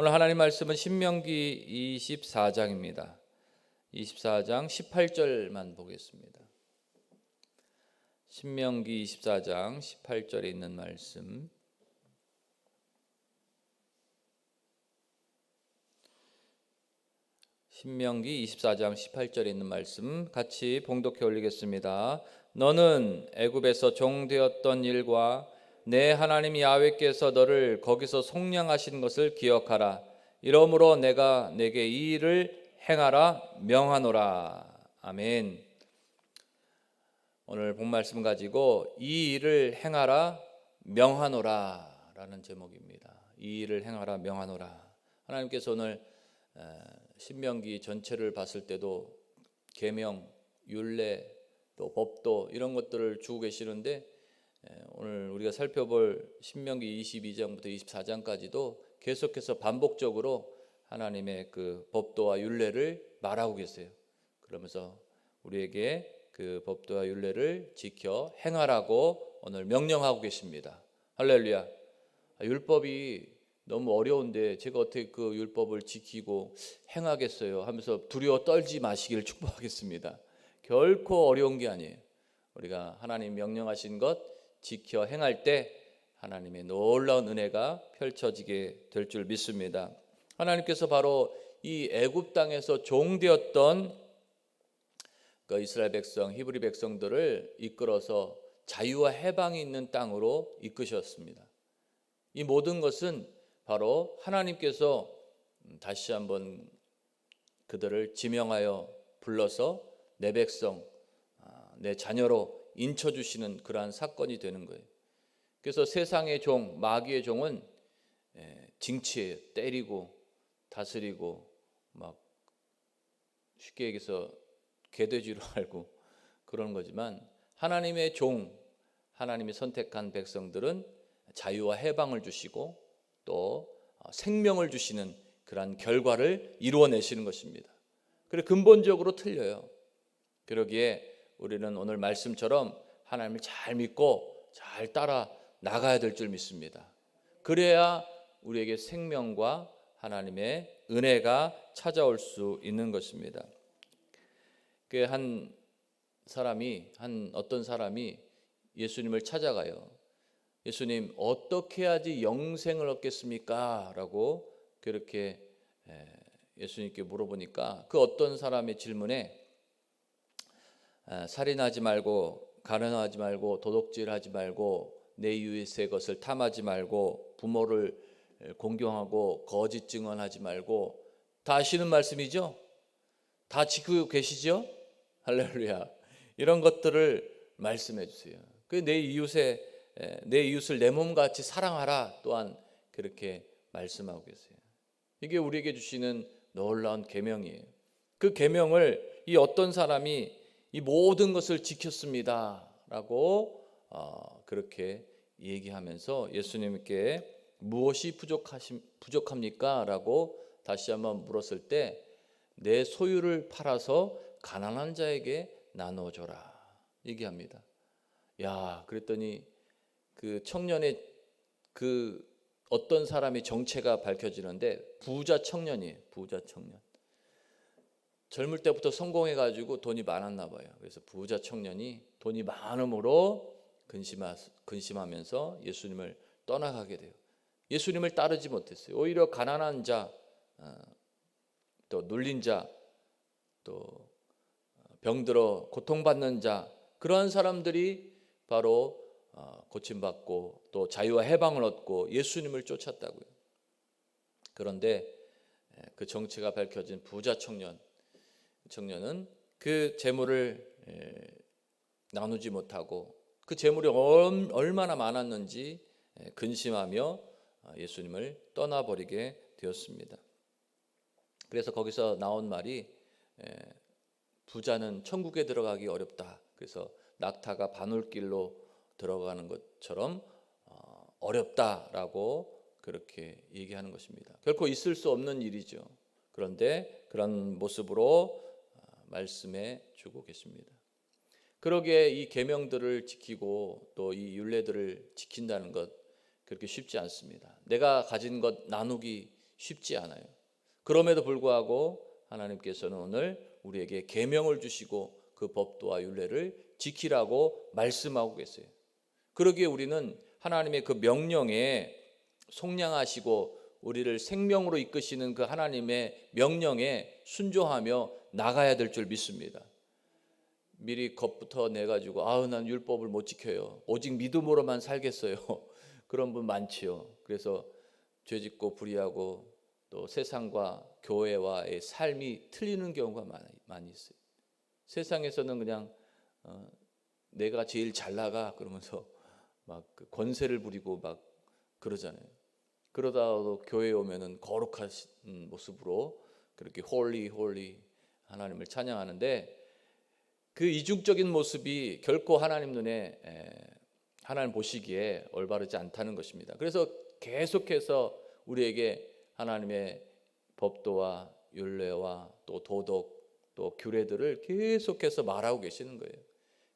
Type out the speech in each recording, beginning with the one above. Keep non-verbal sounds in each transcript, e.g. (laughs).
오늘 하나님 말씀은 신명기 24장입니다. 24장 18절만 보겠습니다. 신명기 24장 18절에 있는 말씀. 신명기 24장 18절에 있는 말씀 같이 봉독해 올리겠습니다. 너는 애굽에서 종되었던 일과 내 하나님 야훼께서 너를 거기서 속량하신 것을 기억하라. 이러므로 내가 내게 이 일을 행하라 명하노라. 아멘. 오늘 본 말씀 가지고 이 일을 행하라 명하노라라는 제목입니다. 이 일을 행하라 명하노라. 하나님께서 오늘 신명기 전체를 봤을 때도 계명, 율례, 또 법도 이런 것들을 주고 계시는데 오늘 우리가 살펴볼 신명기 22장부터 24장까지도 계속해서 반복적으로 하나님의 그 법도와 율례를 말하고 계세요. 그러면서 우리에게 그 법도와 율례를 지켜 행하라고 오늘 명령하고 계십니다. 할렐루야. 율법이 너무 어려운데 제가 어떻게 그 율법을 지키고 행하겠어요 하면서 두려워 떨지 마시기를 축복하겠습니다. 결코 어려운 게 아니에요. 우리가 하나님 명령하신 것 지켜 행할 때 하나님의 놀라운 은혜가 펼쳐지게 될 줄 믿습니다. 하나님께서 바로 이 애굽 땅에서 종되었던 그 이스라엘 백성, 히브리 백성들을 이끌어서 자유와 해방이 있는 땅으로 이끄셨습니다. 이 모든 것은 바로 하나님께서 다시 한번 그들을 지명하여 불러서 내 백성, 아, 내 자녀로 인쳐 주시는 그러한 사건이 되는 거예요. 그래서 세상의 종, 마귀의 종은 징치해요. 때리고 다스리고 막 쉽게 얘기해서 개돼지로 (laughs) 알고 그런 거지만 하나님의 종, 하나님이 선택한 백성들은 자유와 해방을 주시고 또 어, 생명을 주시는 그러한 결과를 이루어내시는 것입니다. 그래 근본적으로 틀려요. 그러기에 우리는 오늘 말씀처럼 하나님을 잘 믿고 잘 따라 나가야 될 줄 믿습니다. 그래야 우리에게 생명과 하나님의 은혜가 찾아올 수 있는 것입니다. 그 한 사람이 한 어떤 사람이 예수님을 찾아가요. 예수님 어떻게 해야지 영생을 얻겠습니까? 라고 그렇게 예수님께 물어보니까 그 어떤 사람의 질문에 살인하지 말고 가련하지 말고 도둑질하지 말고 내 이웃의 것을 탐하지 말고 부모를 공경하고 거짓 증언하지 말고 다 아시는 말씀이죠? 다 지키고 계시죠? 할렐루야. 이런 것들을 말씀해 주세요. 그내 이웃의 내 이웃을 내 몸같이 사랑하라 또한 그렇게 말씀하고 계세요. 이게 우리에게 주시는 놀라운 계명이에요. 그 계명을 이 어떤 사람이 이 모든 것을 지켰습니다라고 어, 그렇게 얘기하면서 예수님께 무엇이 부족하심 부족합니까라고 다시 한번 물었을 때 내 소유를 팔아서 가난한 자에게 나눠 줘라 얘기합니다. 야, 그랬더니 그 청년의 그 어떤 사람이 정체가 밝혀지는데 부자 청년이에요. 부자 청년. 젊을 때부터 성공해 가지고 돈이 많았나 봐요. 그래서 부자 청년이 돈이 많음으로 근심하, 근심하면서 예수님을 떠나가게 돼요. 예수님을 따르지 못했어요. 오히려 가난한 자, 어, 또 눌린 자, 또 병들어 고통받는 자 그러한 사람들이 바로 어, 고침받고 또 자유와 해방을 얻고 예수님을 쫓았다고요. 그런데 그 정체가 밝혀진 부자 청년 청년은 그 재물을 나누지 못하고 그 재물이 얼마나 많았는지 근심하며 어, 예수님을 떠나버리게 되었습니다. 그래서 거기서 나온 말이 부자는 천국에 들어가기 어렵다. 그래서 낙타가 바늘길로 들어가는 것처럼 어, 어렵다라고 그렇게 얘기하는 것입니다. 결코 있을 수 없는 일이죠. 그런데 그런 모습으로 어, 말씀해 주고 계십니다. 그러기에 이 계명들을 지키고 또이 율례들을 지킨다는 것 그렇게 쉽지 않습니다. 내가 가진 것 나누기 쉽지 않아요. 그럼에도 불구하고 하나님께서는 오늘 우리에게 계명을 주시고 그 법도와 율례를 지키라고 말씀하고 계세요. 그러기에 우리는 하나님의 그 명령에 속량하시고 우리를 생명으로 이끄시는 그 하나님의 명령에 순종하며 나가야 될 줄 믿습니다. 미리 겁부터 내 가지고 아우 난 율법을 못 지켜요. 오직 믿음으로만 살겠어요. (laughs) 그런 분 많지요. 그래서 죄짓고 불의하고 또 세상과 교회와의 삶이 틀리는 경우가 많이, 많이 있어요. 세상에서는 그냥 어, 내가 제일 잘 나가 그러면서 막 그 권세를 부리고 막 그러잖아요. 그러다가도 교회에 오면은 거룩한 모습으로 그렇게 홀리 홀리 하나님을 찬양하는데 그 이중적인 모습이 결코 하나님 눈에 에, 하나님 보시기에 올바르지 않다는 것입니다. 그래서 계속해서 우리에게 하나님의 법도와 율례와 또 도덕 또 규례들을 계속해서 말하고 계시는 거예요.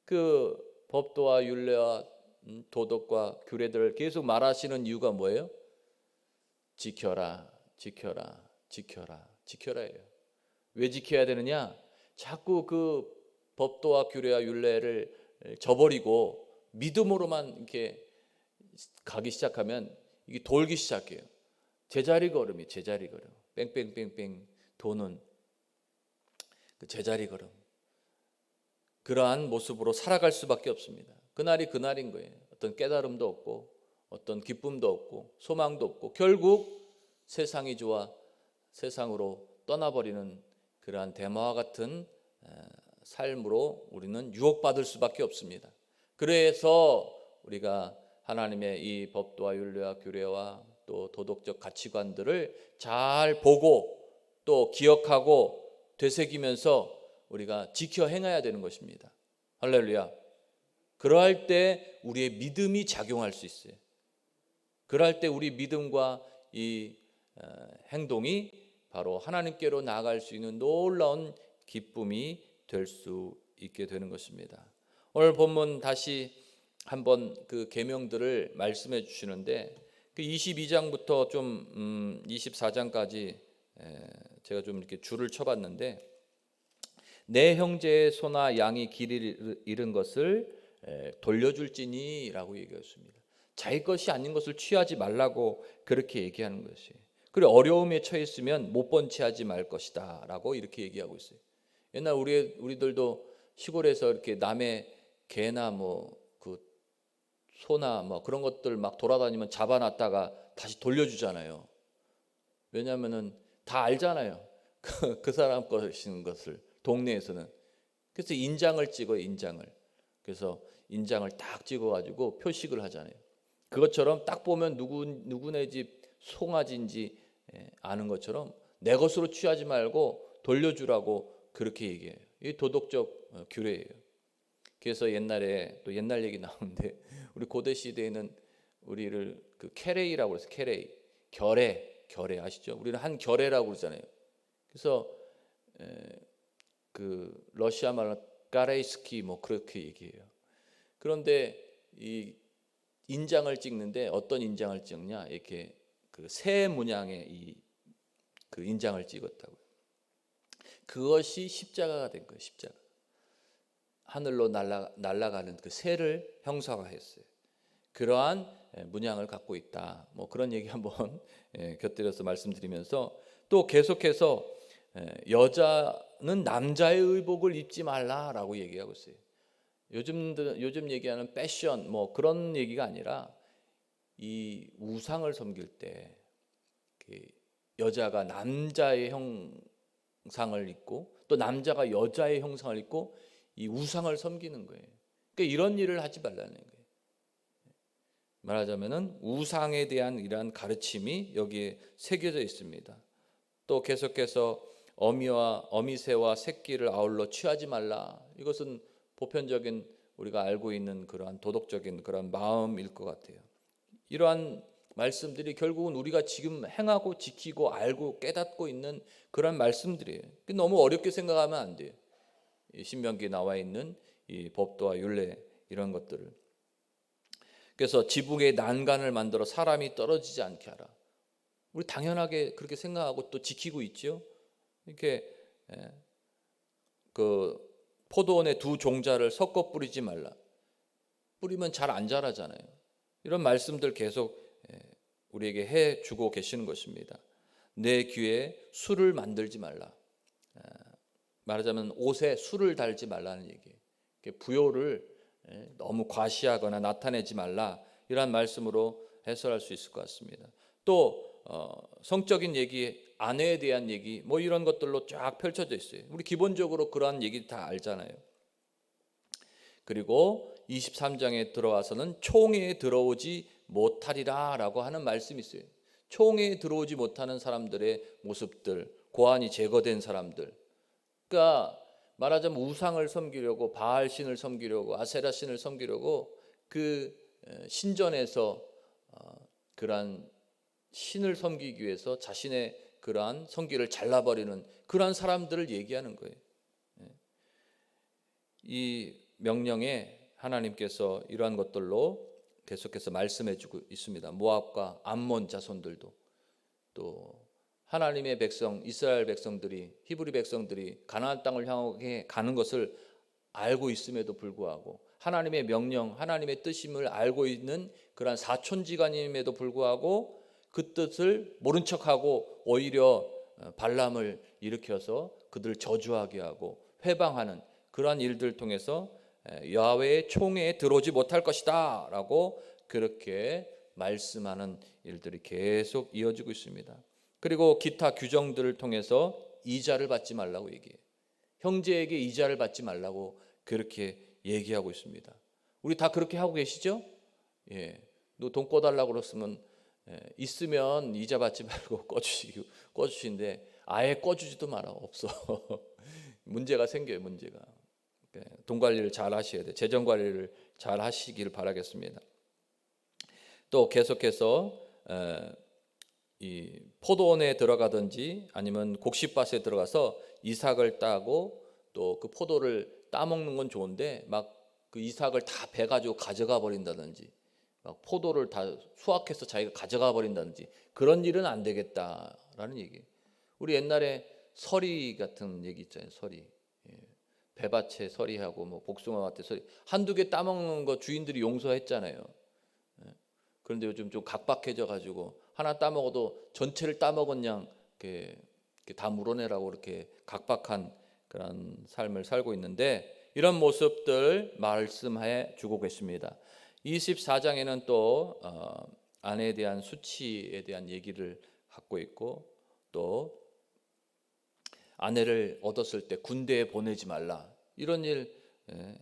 그 법도와 율례와 음, 도덕과 규례들을 계속 말하시는 이유가 뭐예요? 지켜라, 지켜라, 지켜라, 지켜라예요. 왜 지켜야 되느냐? 자꾸 그 법도와 규례와 율례를 저버리고 믿음으로만 이렇게 가기 시작하면 이게 돌기 시작해요. 제자리 걸음이 제자리 걸음. 뺑뺑뺑뺑 도는 그 제자리 걸음. 그러한 모습으로 살아갈 수밖에 없습니다. 그날이 그날인 거예요. 어떤 깨달음도 없고 어떤 기쁨도 없고 소망도 없고 결국 세상이 좋아 세상으로 떠나버리는 그러한 대마와 같은 삶으로 우리는 유혹받을 수밖에 없습니다. 그래서 우리가 하나님의 이 법도와 율례와 규례와 또 도덕적 가치관들을 잘 보고 또 기억하고 되새기면서 우리가 지켜 행해야 되는 것입니다. 할렐루야. 그러할 때 우리의 믿음이 작용할 수 있어요. 그럴 때 우리 믿음과 이 행동이 바로 하나님께로 나아갈 수 있는 놀라운 기쁨이 될 수 있게 되는 것입니다. 오늘 본문 다시 한번 그 계명들을 말씀해 주시는데 그 22장부터 좀 음, 24장까지 제가 좀 이렇게 줄을 쳐봤는데 내 형제의 소나 양이 길을 잃은 것을 돌려줄지니라고 얘기했습니다. 자기 것이 아닌 것을 취하지 말라고 그렇게 얘기하는 것이에요. 그리고 어려움에 처했으면 못 번치하지 말 것이다라고 이렇게 얘기하고 있어요. 옛날 우리 우리들도 시골에서 이렇게 남의 개나 뭐 그 소나 뭐 그런 것들 막 돌아다니면 잡아놨다가 다시 돌려주잖아요. 왜냐하면은 다 알잖아요. (laughs) 그, 그 사람 것인 것을 동네에서는 그래서 인장을 찍어요. 인장을 그래서 인장을 딱 찍어가지고 표식을 하잖아요. 그것처럼 딱 보면 누구 누구네 집 송아지인지 예, 아는 것처럼 내 것으로 취하지 말고 돌려주라고 그렇게 얘기해요. 이 도덕적 어, 규례예요. 그래서 옛날에 또 옛날 얘기 나오는데 (laughs) 우리 고대 시대에는 우리를 그 케레이라고 그래서 케레이 결례 결례 아시죠? 우리는 한 결례라고 그러잖아요. 그래서 에, 그 러시아 말로 까레이스키 뭐 그렇게 얘기해요. 그런데 이 인장을 찍는데 어떤 인장을 찍냐 이렇게 그 새 문양의 이 그 인장을 찍었다고요. 그것이 십자가가 된 거예요. 십자가. 하늘로 날아 날아가는 그 새를 형상화했어요. 그러한 예, 문양을 갖고 있다. 뭐 그런 얘기 한번 (laughs) 예, 곁들여서 말씀드리면서 또 계속해서 예, 여자는 남자의 의복을 입지 말라라고 얘기하고 있어요. 요즘 요즘 얘기하는 패션 뭐 그런 얘기가 아니라 이 우상을 섬길 때그 여자가 남자의 형상을 입고 또 남자가 여자의 형상을 입고 이 우상을 섬기는 거예요. 그러니까 이런 일을 하지 말라는 거예요. 말하자면은 우상에 대한 이러한 가르침이 여기에 새겨져 있습니다. 또 계속해서 어미와 어미새와 새끼를 아울러 취하지 말라. 이것은 보편적인 우리가 알고 있는 그러한 도덕적인 그런 마음일 것 같아요. 이러한 말씀들이 결국은 우리가 지금 행하고 지키고 알고 깨닫고 있는 그런 말씀들이에요. 너무 어렵게 생각하면 안 돼요. 신명기에 나와 있는 이 법도와 율례 이런 것들을. 그래서 지붕에 난간을 만들어 사람이 떨어지지 않게 하라. 우리 당연하게 그렇게 생각하고 또 지키고 있죠. 이렇게 예, 그 포도원의 두 종자를 섞어 뿌리지 말라. 뿌리면 잘 안 자라잖아요. 이런 말씀들 계속 예, 우리에게 해 주고 계시는 것입니다. 내 귀에 술을 만들지 말라. 아, 말하자면 옷에 술을 달지 말라는. 이렇게 부요를 예, 너무 과시하거나 나타내지 말라 이러한 말씀으로 해설할 수 있을 것 같습니다. 또 어, 성적인 얘기, 아내에 대한 얘기, 뭐 이런 것들로 쫙 펼쳐져 있어요. 우리 기본적으로 그러한 얘기 다 알잖아요. 그리고 23장에 들어와서는 총회에 들어오지 못하리라라고 하는 말씀이 있어요. 총회에 들어오지 못하는 사람들의 모습들, 고안이 제거된 사람들. 그러니까 말하자면 우상을 섬기려고 바알 신을 섬기려고 아세라 신을 섬기려고 그 신전에서 어, 그러한 신을 섬기기 위해서 자신의 그러한 성기를 잘라버리는 그러한 사람들을 얘기하는 거예요. 예. 이 명령에 하나님께서 이러한 것들로 계속해서 말씀해 주고 있습니다. 모압과 암몬 자손들도 또 하나님의 백성 이스라엘 백성들이 히브리 백성들이 가나안 땅을 향해 가는 것을 알고 있음에도 불구하고 하나님의 명령, 하나님의 뜻임을 알고 있는 그러한 사촌지간임에도 불구하고 그 뜻을 모른 척하고 오히려 발람을 일으켜서 그들을 저주하게 하고 회방하는 그러한 일들 통해서 여호와의 총회에 들어오지 못할 것이다라고 그렇게 말씀하는 일들이 계속 이어지고 있습니다. 그리고 기타 규정들을 통해서 이자를 받지 말라고 얘기해요. 형제에게 이자를 받지 말라고 그렇게 얘기하고 있습니다. 우리 다 그렇게 하고 계시죠? 예. 너돈 꿔달라고 그랬으면 예. 있으면 이자 받지 말고 (laughs) 꺼주시고 꺼주시는데 아예 꺼주지도 마라 없어. (laughs) 문제가 생겨요 문제가. 예. 돈 관리를 잘 하셔야 돼. 재정 관리를 잘 하시길 바라겠습니다. 또 계속해서 이 포도원에 들어가든지 아니면 곡식밭에 들어가서 이삭을 따고 또 그 포도를 따먹는 건 좋은데 막 그 이삭을 다 베가지고 가져가 버린다든지 막 포도를 다 수확해서 자기가 가져가 버린다든지 그런 일은 안 되겠다라는 얘기. 우리 옛날에 서리 같은 얘기 있잖아요. 서리. 예. 배밭에 서리하고 뭐 복숭아밭에 서리 한두 개 따먹는 거 주인들이 용서했잖아요. 예. 그런데 요즘 좀 각박해져 가지고 하나 따먹어도 전체를 따먹은 양 이렇게, 이렇게 다 물어내라고 이렇게 각박한 그런 삶을 살고 있는데 이런 모습들 말씀해 주고 계십니다. 24장에는 또 어, 아내에 대한 수치에 대한 얘기를 갖고 있고 또 아내를 얻었을 때 군대에 보내지 말라 이런 일 예,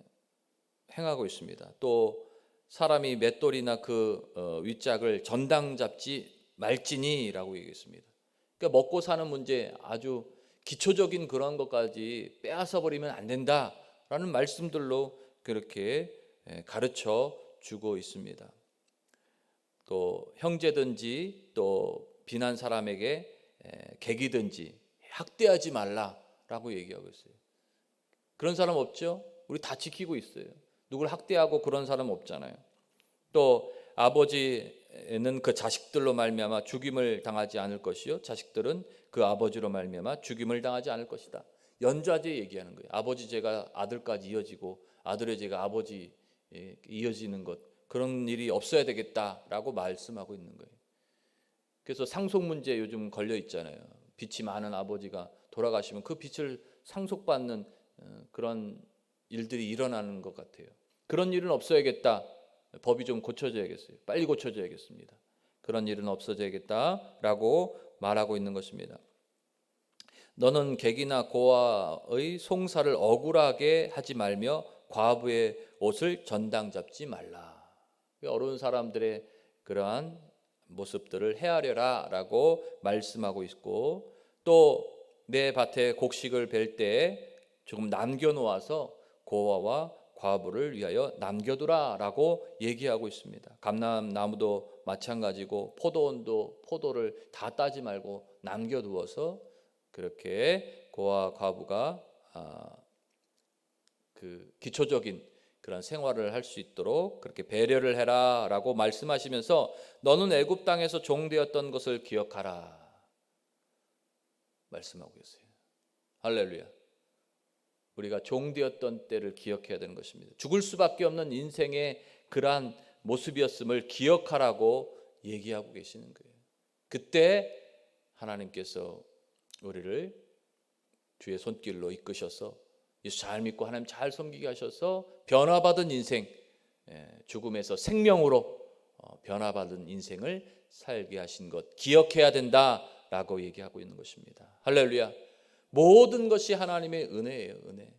행하고 있습니다. 또 사람이 맷돌이나 그 어, 윗짝을 전당 잡지 말지니라고 얘기했습니다. 그러니까 먹고 사는 문제 아주 기초적인 그런 것까지 빼앗아 버리면 안 된다라는 말씀들로 그렇게 예, 가르쳐 주고 있습니다. 또 형제든지 또 비난 사람에게 객이든지 학대하지 말라라고 얘기하고 있어요. 그런 사람 없죠? 우리 다 지키고 있어요. 누굴 학대하고 그런 사람 없잖아요. 또 아버지는 그 자식들로 말미암아 죽임을 당하지 않을 것이요 자식들은 그 아버지로 말미암아 죽임을 당하지 않을 것이다. 연좌제 얘기하는 거예요. 아버지 죄가 아들까지 이어지고 아들의 죄가 아버지 예, 이어지는 것 그런 일이 없어야 되겠다라고 말씀하고 있는 거예요. 그래서 상속 문제 요즘 걸려 있잖아요. 빚이 많은 아버지가 돌아가시면 그 빚을 상속받는 어, 그런 일들이 일어나는 것 같아요. 그런 일은 없어야겠다. 법이 좀 고쳐져야겠어요. 빨리 고쳐져야겠습니다. 그런 일은 없어져야겠다라고 말하고 있는 것입니다. 너는 객이나 고아의 송사를 억울하게 하지 말며 과부의 옷을 전당 잡지 말라. 어려운 사람들의 그러한 모습들을 헤아려라 라고 말씀하고 있고 또 내 밭에 곡식을 벨 때 조금 남겨 놓아서 고아와 과부를 위하여 남겨두라 라고 얘기하고 있습니다. 감람 나무도 마찬가지고 포도원도 포도를 다 따지 말고 남겨두어서 그렇게 고아 과부가 아, 그 기초적인 그런 생활을 할 수 있도록 그렇게 배려를 해라라고 말씀하시면서 너는 애굽 땅에서 종되었던 것을 기억하라 말씀하고 계세요. 할렐루야. 우리가 종되었던 때를 기억해야 되는 것입니다. 죽을 수밖에 없는 인생의 그러한 모습이었음을 기억하라고 얘기하고 계시는 거예요. 그때 하나님께서 우리를 주의 손길로 이끄셔서 예수 잘 믿고 하나님 잘 섬기게 하셔서 변화받은 인생, 예, 죽음에서 생명으로 어, 변화받은 인생을 살게 하신 것 기억해야 된다라고 얘기하고 있는 것입니다. 할렐루야. 모든 것이 하나님의 은혜예요, 은혜.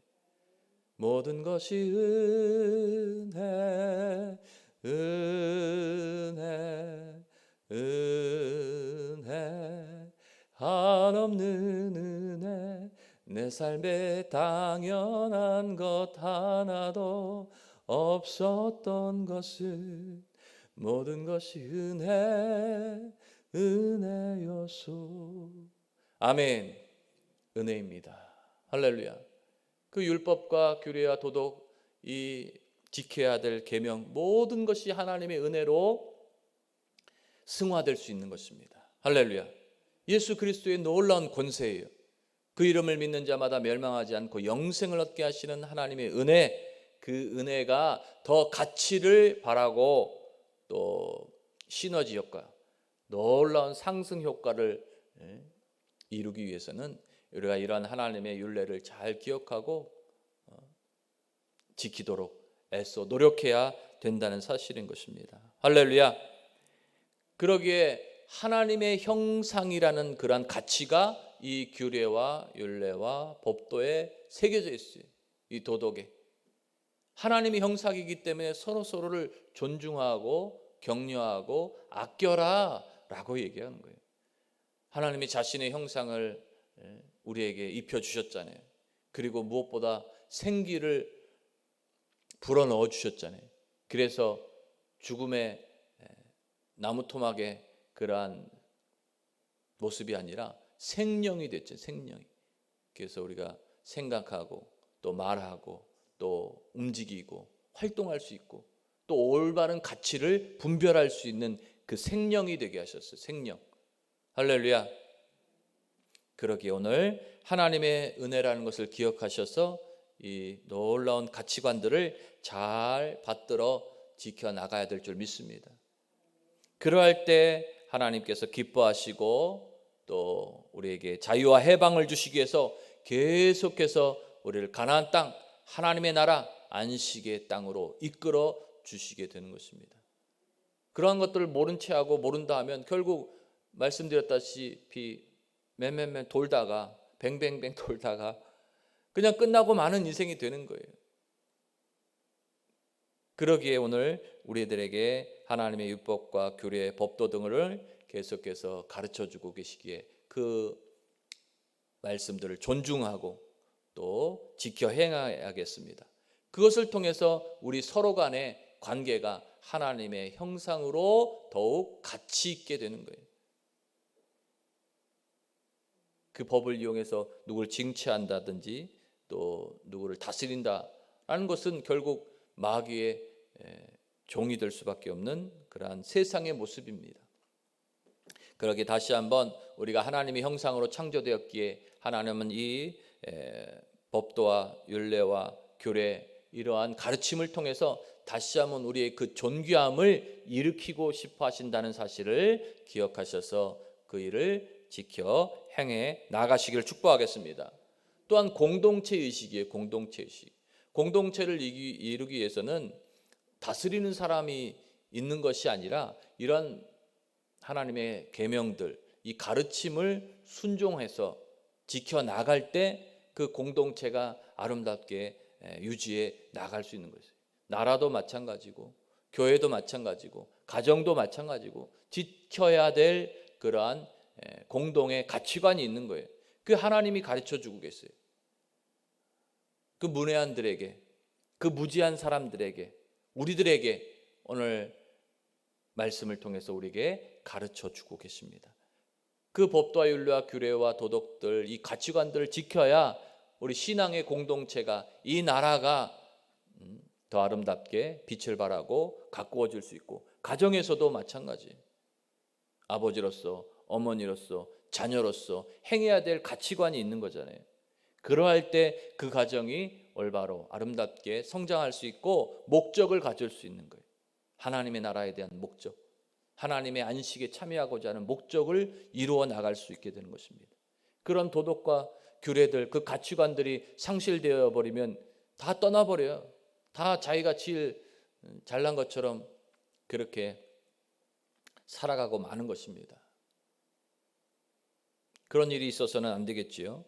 모든 것이 은혜, 은혜, 은혜, 한없는 은혜, 내 삶에 당연한 것 하나도 없었던 것은 모든 것이 은혜, 은혜였소. 아멘. 은혜입니다. 할렐루야. 그 율법과 규례와 도덕 이 지켜야 될 계명 모든 것이 하나님의 은혜로 승화될 수 있는 것입니다. 할렐루야. 예수 그리스도의 놀라운 권세예요. 그 이름을 믿는 자마다 멸망하지 않고 영생을 얻게 하시는 하나님의 은혜 그 은혜가 더 가치를 바라고 또 시너지 효과 놀라운 상승 효과를 예, 이루기 위해서는 우리가 이러한 하나님의 윤례를 잘 기억하고 어, 지키도록 애써 노력해야 된다는 사실인 것입니다. 할렐루야. 그러기에 하나님의 형상이라는 그러한 가치가 이 규례와 윤례와 법도에 새겨져 있어요. 이 도덕에. 하나님의 형상이기 때문에 서로 서로를 존중하고 격려하고 아껴라라고 얘기하는 거예요. 하나님이 자신의 형상을 예, 우리에게 입혀 주셨잖아요. 그리고 무엇보다 생기를 불어 넣어 주셨잖아요. 그래서 죽음의 나무 토막의 그러한 모습이 아니라 생명이 됐죠. 생명이. 그래서 우리가 생각하고 또 말하고 또 움직이고 활동할 수 있고 또 올바른 가치를 분별할 수 있는 그 생명이 되게 하셨어요. 생명. 할렐루야. 그러기에 오늘 하나님의 은혜라는 것을 기억하셔서 이 놀라운 가치관들을 잘 받들어 지켜 나가야 될 줄 믿습니다. 그러할 때 하나님께서 기뻐하시고 또 우리에게 자유와 해방을 주시기 위해서 계속해서 우리를 가나안 땅 하나님의 나라 안식의 땅으로 이끌어 주시게 되는 것입니다. 그러한 것들을 모른 채 하고 모른다 하면 결국 말씀드렸다시피 맨맨맨 돌다가 뱅뱅뱅 돌다가 그냥 끝나고 마는 인생이 되는 거예요. 그러기에 오늘 우리들에게 하나님의 율법과 규례, 법도 등을 계속해서 가르쳐 주고 계시기에 그 말씀들을 존중하고 또 지켜 행해야겠습니다. 그것을 통해서 우리 서로 간의 관계가 하나님의 형상으로 더욱 가치 있게 되는 거예요. 그 법을 이용해서 누구를 징치한다든지 또 누구를 다스린다라는 것은 결국 마귀의 종이 될 수밖에 없는 그러한 세상의 모습입니다. 그러기 다시 한번 우리가 하나님의 형상으로 창조되었기에 하나님은 이 법도와 율례와 규례 이러한 가르침을 통해서 다시 한번 우리의 그 존귀함을 일으키고 싶어 하신다는 사실을 기억하셔서 그 일을 지켜 행해 나가시기를 축복하겠습니다. 또한 공동체 의식이에요. 공동체 의식. 공동체를 이루기 위해서는 다스리는 사람이 있는 것이 아니라 이런 하나님의 계명들, 이 가르침을 순종해서 지켜 나갈 때 그 공동체가 아름답게 유지해 나갈 수 있는 것이에요. 나라도 마찬가지고 교회도 마찬가지고 가정도 마찬가지고 지켜야 될 그러한 공동의 가치관이 있는 거예요. 그 하나님이 가르쳐 주고 계세요. 그 문외한들에게, 그 무지한 사람들에게, 우리들에게 오늘 말씀을 통해서 우리에게 가르쳐 주고 계십니다. 그 법도와 윤리와 규례와 도덕들, 이 가치관들을 지켜야 우리 신앙의 공동체가 이 나라가 음, 더 아름답게 빛을 발하고 가꾸어 줄수 있고 가정에서도 마찬가지. 아버지로서 어머니로서 자녀로서 행해야 될 가치관이 있는 거잖아요. 그러할 때 그 가정이 올바로 아름답게 성장할 수 있고 목적을 가질 수 있는 거예요. 하나님의 나라에 대한 목적, 하나님의 안식에 참여하고자 하는 목적을 이루어 나갈 수 있게 되는 것입니다. 그런 도덕과 규례들, 그 가치관들이 상실되어 버리면 다 떠나버려요. 다 자기가 제일 잘난 것처럼 그렇게 살아가고 마는 것입니다. 그런 일이 있어서는 안 되겠지요.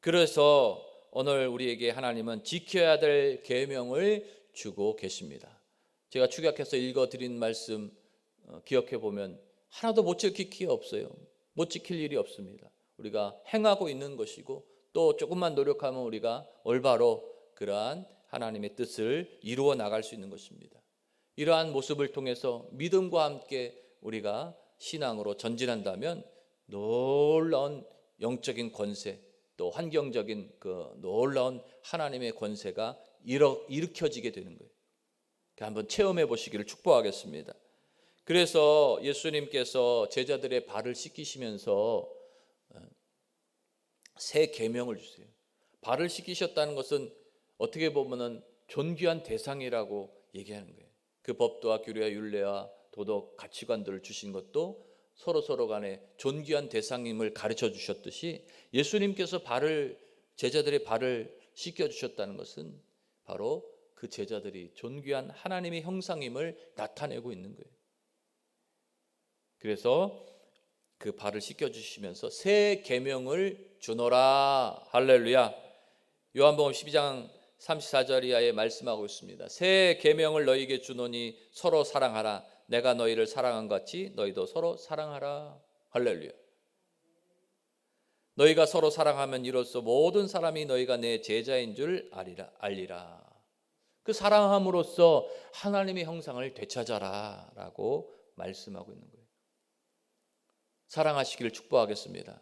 그래서 오늘 우리에게 하나님은 지켜야 될 계명을 주고 계십니다. 제가 축약해서 읽어 드린 말씀 어, 기억해 보면 하나도 못 지킬 게 없어요. 못 지킬 일이 없습니다. 우리가 행하고 있는 것이고 또 조금만 노력하면 우리가 올바로 그러한 하나님의 뜻을 이루어 나갈 수 있는 것입니다. 이러한 모습을 통해서 믿음과 함께 우리가 신앙으로 전진한다면 놀라운 영적인 권세 또 환경적인 그 놀라운 하나님의 권세가 일어, 일으켜지게 되는 거예요. 한번 체험해 보시기를 축복하겠습니다. 그래서 예수님께서 제자들의 발을 씻기시면서 어, 새 계명을 주세요. 발을 씻기셨다는 것은 어떻게 보면은 존귀한 대상이라고 얘기하는 거예요. 그 법도와 규례와 율례와 도덕 가치관들을 주신 것도 서로 서로 간에 존귀한 대상임을 가르쳐 주셨듯이 예수님께서 발을 제자들의 발을 씻겨 주셨다는 것은 바로 그 제자들이 존귀한 하나님의 형상임을 나타내고 있는 거예요. 그래서 그 발을 씻겨 주시면서 새 계명을 주노라 할렐루야. 요한복음 12장 34절 이하에 말씀하고 있습니다. 새 계명을 너희에게 주노니 서로 사랑하라. 내가 너희를 사랑한 같이 너희도 서로 사랑하라. 할렐루야. 너희가 서로 사랑하면 이로써 모든 사람이 너희가 내 제자인 줄 알리라. 그 사랑함으로써 하나님의 형상을 되찾아라라고 말씀하고 있는 거예요. 사랑하시기를 축복하겠습니다.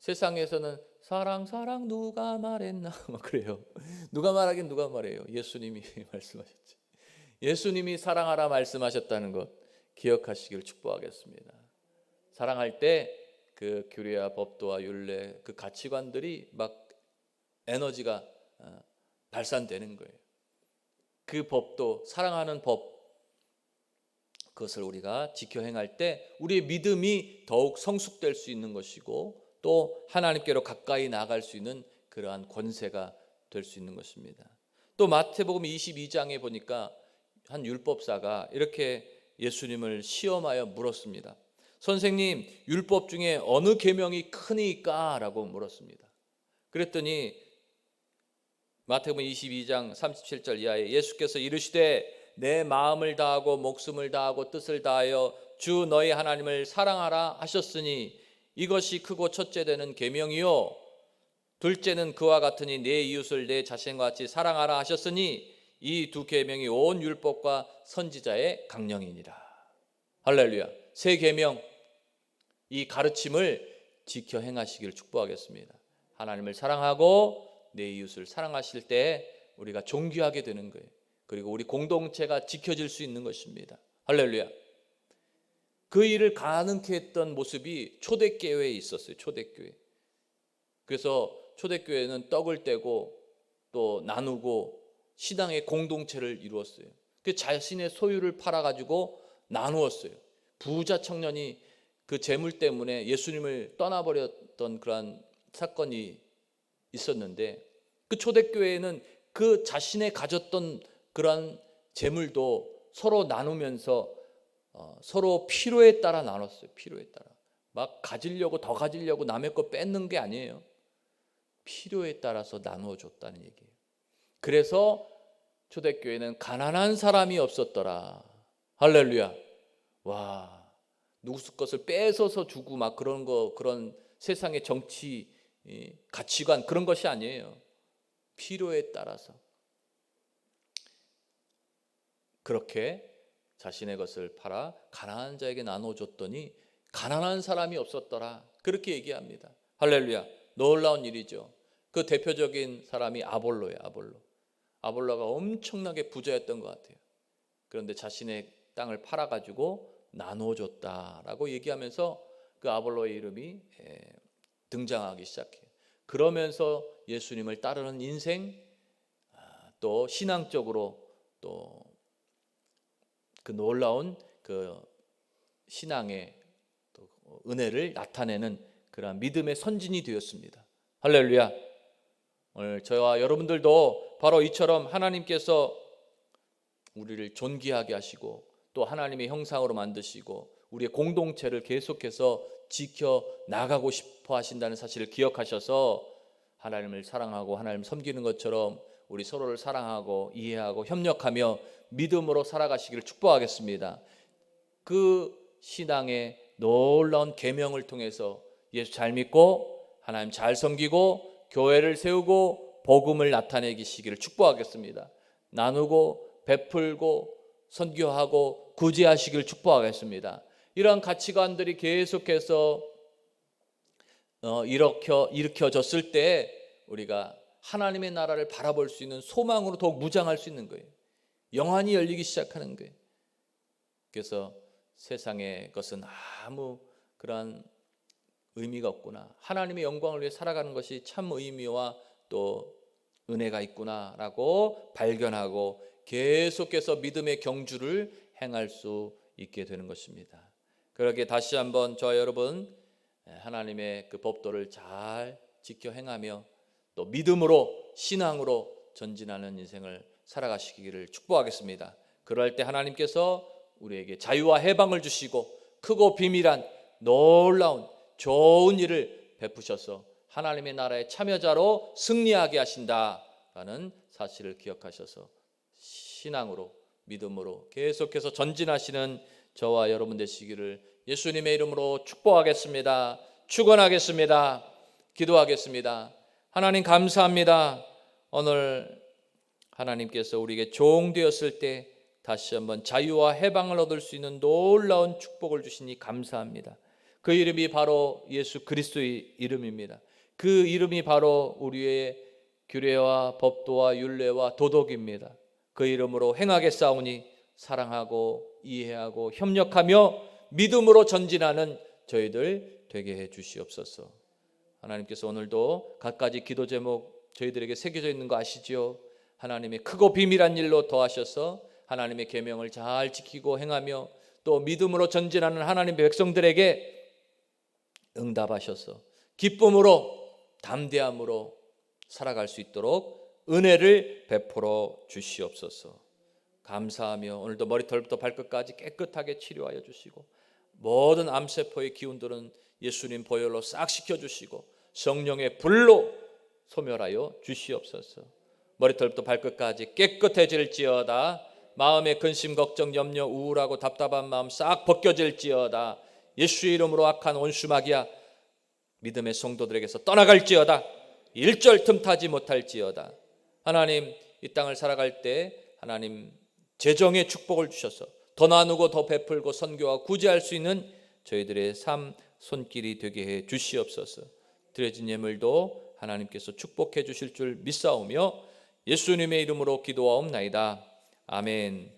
세상에서는 사랑 사랑 누가 말했나 (laughs) 막 그래요. 누가 말하긴 누가 말해요. 예수님이 (laughs) 말씀하셨지. 예수님이 사랑하라 말씀하셨다는 것 기억하시기를 축복하겠습니다. 사랑할 때 그 규례와 법도와 율례 그 가치관들이 막 에너지가 어, 발산되는 거예요. 그 법도 사랑하는 법 그것을 우리가 지켜 행할 때 우리의 믿음이 더욱 성숙될 수 있는 것이고 또 하나님께로 가까이 나갈 수 있는 그러한 권세가 될 수 있는 것입니다. 또 마태복음 22장에 보니까 한 율법사가 이렇게 예수님을 시험하여 물었습니다. 선생님, 율법 중에 어느 계명이 크니까라고 물었습니다. 그랬더니 마태복음 22장 37절 이하에 예수께서 이르시되 내 마음을 다하고 목숨을 다하고 뜻을 다하여 주 너희 하나님을 사랑하라 하셨으니 이것이 크고 첫째 되는 계명이요 둘째는 그와 같으니 내 이웃을 내 자신과 같이 사랑하라 하셨으니 이 두 계명이 온 율법과 선지자의 강령이니라. 할렐루야. 세 계명 이 가르침을 지켜 행하시기를 축복하겠습니다. 하나님을 사랑하고 내 이웃을 사랑하실 때 우리가 존귀하게 되는 거예요. 그리고 우리 공동체가 지켜질 수 있는 것입니다. 할렐루야. 그 일을 가능케 했던 모습이 초대교회에 있었어요. 초대교회. 그래서 초대교회는 떡을 떼고 또 나누고 신앙의 공동체를 이루었어요. 그 자신의 소유를 팔아 가지고 나누었어요. 부자 청년이 그 재물 때문에 예수님을 떠나버렸던 그러한 사건이 있었는데 그 초대교회에는 그 자신의 가졌던 그러한 재물도 서로 나누면서 어, 서로 필요에 따라 나눴어요. 필요에 따라. 막 가지려고 더 가지려고 남의 거 뺏는 게 아니에요. 필요에 따라서 나누어 줬다는 얘기예요. 그래서 초대교회는 가난한 사람이 없었더라. 할렐루야. 와. 누구 것을 뺏어서 주고 막 그런 거 그런 세상의 정치 가치관 그런 것이 아니에요. 필요에 따라서 그렇게 자신의 것을 팔아 가난한 자에게 나눠줬더니 가난한 사람이 없었더라. 그렇게 얘기합니다. 할렐루야. 놀라운 일이죠. 그 대표적인 사람이 아볼로예요. 아볼로. 아볼로가 엄청나게 부자였던 것 같아요. 그런데 자신의 땅을 팔아가지고 나눠줬다라고 얘기하면서 그 아볼로의 이름이 예, 등장하기 시작해요. 그러면서 예수님을 따르는 인생 아, 또 신앙적으로 또 그 놀라운 그 신앙의 또 은혜를 나타내는 그러한 믿음의 선진이 되었습니다. 할렐루야. 오늘 저와 여러분들도 바로 이처럼 하나님께서 우리를 존귀하게 하시고 또 하나님의 형상으로 만드시고 우리의 공동체를 계속해서 지켜 나가고 싶어 하신다는 사실을 기억하셔서 하나님을 사랑하고 하나님을 섬기는 것처럼 우리 서로를 사랑하고 이해하고 협력하며 믿음으로 살아가시기를 축복하겠습니다. 그 신앙의 놀라운 계명을 통해서 예수 잘 믿고 하나님 잘 섬기고 교회를 세우고 복음을 나타내기시기를 축복하겠습니다. 나누고 베풀고 선교하고 구제하시기를 축복하겠습니다. 이러한 가치관들이 계속해서 어, 일으켜 일으켜졌을 때 우리가 하나님의 나라를 바라볼 수 있는 소망으로 더욱 무장할 수 있는 거예요. 영안이 열리기 시작하는 거예요. 그래서 세상의 것은 아무 그러한 의미가 없구나. 하나님의 영광을 위해 살아가는 것이 참 의미와 또 은혜가 있구나라고 발견하고 계속해서 믿음의 경주를 행할 수 있게 되는 것입니다. 그러게 다시 한번 저와 여러분 하나님의 그 법도를 잘 지켜 행하며 또 믿음으로 신앙으로 전진하는 인생을 살아가시기를 축복하겠습니다. 그럴 때 하나님께서 우리에게 자유와 해방을 주시고 크고 비밀한 놀라운 좋은 일을 베푸셔서 하나님의 나라의 참여자로 승리하게 하신다라는 사실을 기억하셔서 신앙으로 믿음으로 계속해서 전진하시는 저와 여러분 되시기를 예수님의 이름으로 축복하겠습니다. 축원하겠습니다. 기도하겠습니다. 하나님 감사합니다. 오늘 하나님께서 우리에게 종되었을 때 다시 한번 자유와 해방을 얻을 수 있는 놀라운 축복을 주시니 감사합니다. 그 이름이 바로 예수 그리스도의 이름입니다. 그 이름이 바로 우리의 규례와 법도와 율례와 도덕입니다. 그 이름으로 행하게 싸우니 사랑하고 이해하고 협력하며 믿음으로 전진하는 저희들 되게 해 주시옵소서. 하나님께서 오늘도 갖가지 기도 제목 저희들에게 새겨져 있는 거 아시지요? 하나님의 크고 비밀한 일로 더하셔서 하나님의 계명을 잘 지키고 행하며 또 믿음으로 전진하는 하나님의 백성들에게 응답하셔서 기쁨으로 담대함으로 살아갈 수 있도록 은혜를 베풀어 주시옵소서. 감사하며 오늘도 머리털부터 발끝까지 깨끗하게 치료하여 주시고 모든 암세포의 기운들은 예수님 보혈로 싹 씻겨 주시고 성령의 불로 소멸하여 주시옵소서. 머리털부터 발끝까지 깨끗해질지어다. 마음의 근심, 걱정, 염려, 우울하고 답답한 마음 싹 벗겨질지어다. 예수의 이름으로 악한 온수마귀야 믿음의 성도들에게서 떠나갈지어다. 일절 틈타지 못할지어다. 하나님 이 땅을 살아갈 때 하나님 재정의 축복을 주셔서 더 나누고 더 베풀고 선교와 구제할 수 있는 저희들의 삶 손길이 되게 해 주시옵소서. 드려진 예물도 하나님께서 축복해 주실 줄 믿사오며 예수님의 이름으로 기도하옵나이다. 아멘.